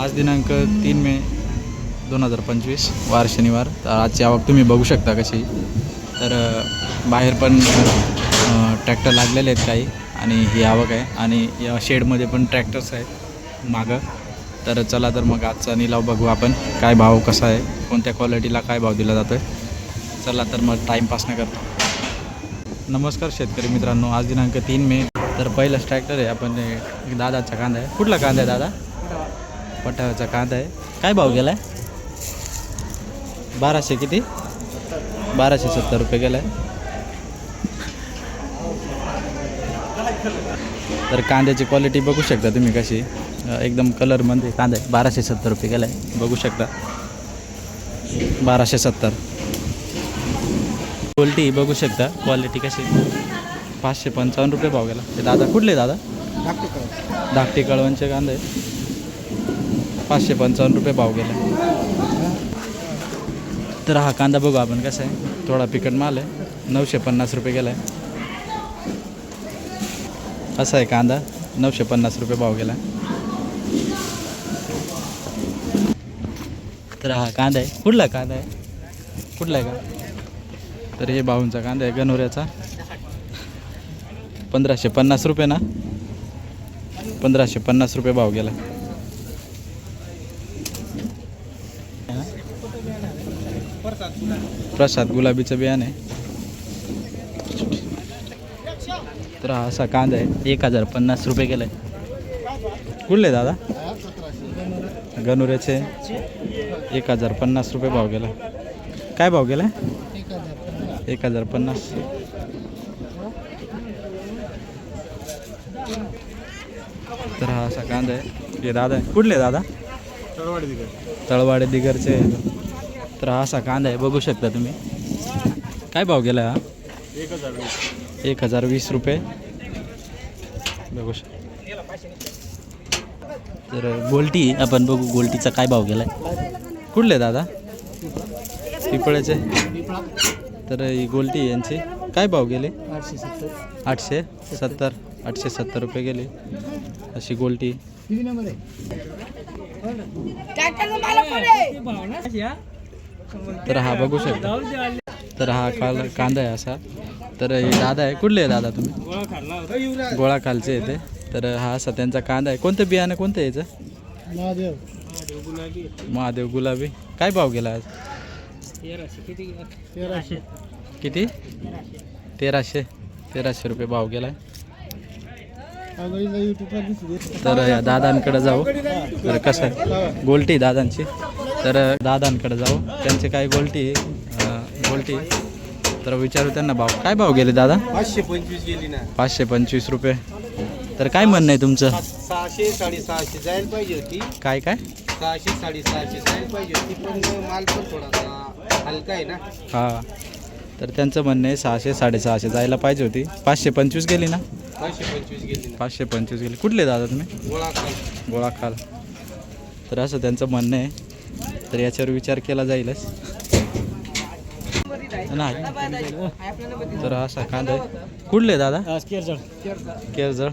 आज दिनांक तीन मे दोन हजार पंचवीस वार शनिवार. तर आजची आवक तुम्ही बघू शकता कशी. तर बाहेर पण ट्रॅक्टर लागलेले आहेत काही आणि ही आवक आहे. आणि या शेडमध्ये पण ट्रॅक्टर्स आहेत मागं. तर चला तर मग आजचा निलाव बघू आपण. काय भाव कसा आहे? कोणत्या क्वालिटीला काय भाव दिला जातो आहे चला तर मग टाईमपास न करतो. नमस्कार शेतकरी मित्रांनो. आज दिनांक तीन मे. तर पहिलंच ट्रॅक्टर आहे. आपण दादाचा कांदा आहे. कुठला कांदा आहे दादा? पटाव्याचा कांदा आहे. काय भाव गेला आहे बाराशे किती? बाराशे सत्तर रुपये गेला आहे तर कांद्याची क्वालिटी बघू शकता तुम्ही कशी. एकदम कलरमध्ये कांदा आहे. बाराशे सत्तर रुपये गेला आहे बघू शकता. बाराशे सत्तर. क्वालिटी बघू शकता. क्वालिटी कशी. पाचशे पंचावन्न रुपये भाव गेला. ते दादा कुठले दादा? धाकटी कळवणचे कांदे. पाचशे पंचावन्न रुपये भाव गेला. तर हा कांदा बघू आपण कसा आहे. थोडा पिकट माल आहे. नऊशे पन्नास रुपये गेला आहे असा आहे कांदा. नऊशे पन्नास रुपये भाव गेला तर हा कांदा आहे. कुठला कांदा आहे? कुठला आहे का? तर हे भाऊंचा कांदा आहे गणोऱ्याचा. पंधराशे पन्नास रुपये ना? पंधराशे पन्नास रुपये भाव गेला प्रसाद गुलाबीचं बियाणं आहे. तर हा असा कांदा आहे. एक हजार पन्नास रुपये गेला आहे कुठले दादा? गणुऱ्याचे. एक हजार पन्नास रुपये भाव गेला. काय भाव गेला एक हजार पन्नास. तर हा असा कांदा आहे. हे दादा कुठले दादा? तळवाडे दिगरचे. तर हा असा कांदा आहे बघू शकता तुम्ही. काय भाव गेला हा? एक हजार वीस रुपये. बघू शक तर गोल्टी आपण बघू गोल्टीचा काय भाव गेला आहे कुठले दादा? पिपळ्याचे तर ही गोल्टी यांची. काय भाव गेले? आठशे सत्तर. आठशे सत्तर आठशे सत्तर रुपये गेले. अशी गोल्टी. किती नंबर आहे? तर हा बघू शकता. तर हा काल कांदा आहे असा. तर हे दादा आहे. कुठले आहे दादा तुम्ही? गोळा खालचे येते तर हा असा त्यांचा कांदा आहे. कोणतं बियाणं कोणतं आहे याचं? महादेव महादेव गुलाबी. काय भाव गेला आज? तेराशे किती? तेराशे. तेराशे रुपये भाव गेला तर या दादांकडे जाऊ. तर कसं आहे दादांची. तर दादांकडे जाऊ. त्यांचे काय गोल्टी गोल्टी तर विचारू त्यांना भाव. काय भाव गेले दादा? पाचशे पंचवीस गेली ना. पाचशे पंचवीस रुपये. तर काय म्हणणं आहे तुमचं? सहाशे साडेसहाशे जायला पाहिजे होती. काय काय? सहाशे साडेसहाशे जायला पाहिजे होती पण माल पण थोडासा हलका आहे ना. हां. तर त्यांचं म्हणणं आहे सहाशे साडेसहाशे जायला पाहिजे होती. पाचशे पंचवीस गेली ना? पाचशे पंचवीस गेली ना. पाचशे पंचवीस गेली. कुठले दादा तुम्ही? गोळा खाल गोळा खाल तर असं त्यांचं म्हणणं आहे. तर याच्यावर विचार केला जाईलच. नाही. तर असा कांदा आहे. कुठले दादा? केरजळ.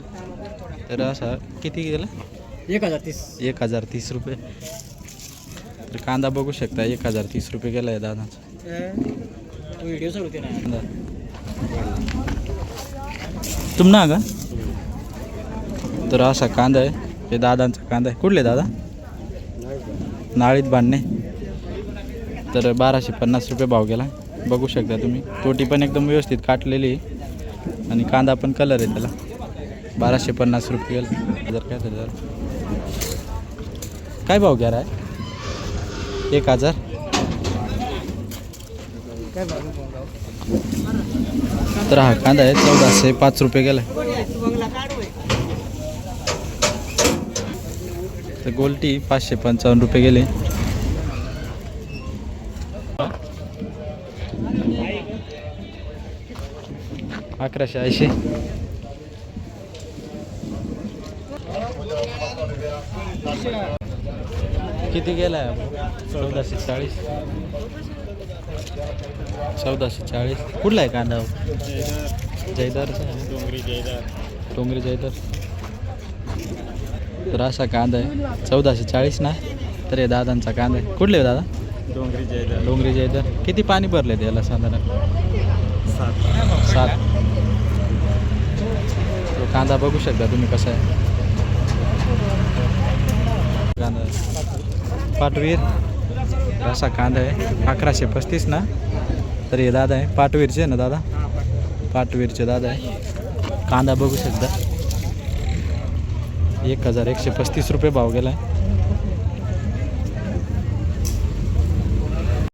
तर असा किती गेला? एक हजार तीस. एक हजार तीस रुपये. तर कांदा बघू शकता एक हजार तीस रुपये गेला आहे दादाचा. होते ना कांदा तुम ना का तर असा कांदा आहे. हे दादांचा कांदा आहे. कुठले दादा? नाळीत बांधणे. तर बाराशे पन्नास रुपये भाव गेला. बघू शकता तुम्ही. तोटी पण एकदम व्यवस्थित काटलेली आहे. आणि कांदा पण कलर आहे त्याला. बाराशे पन्नास रुपये गेला. जर काय तर. काय भाव घ्या आहे? एक हजार. तर हा कांदा आहे चौदाशे पाच रुपये गेला तर गोल्टी पाचशे पंचावन्न रुपये गेले. अकराशे ऐंशी. किती गेला चौदाशे चाळीस. चौदाशे चाळीस. कुठला आहे कांदा? जयदार. डोंगरी जयदार. तर असा कांदा आहे. चौदाशे चाळीस ना? तर हे दादांचा कांदा आहे. कुठले हो दादा? डोंगरीचे इथं किती पाणी भरले त्याला साधारण? सात. तो कांदा बघू शकता तुम्ही कसा आहे. कांदा. पाटवीर. असा कांदा आहे. अकराशे पस्तीस ना? तर हे दादा आहे. पाटवीरचे ना दादा? पाटवीरचे दादा आहे. कांदा बघू शकता. एक हजार एकशे पस्तीस रुपये भाव गेला आहे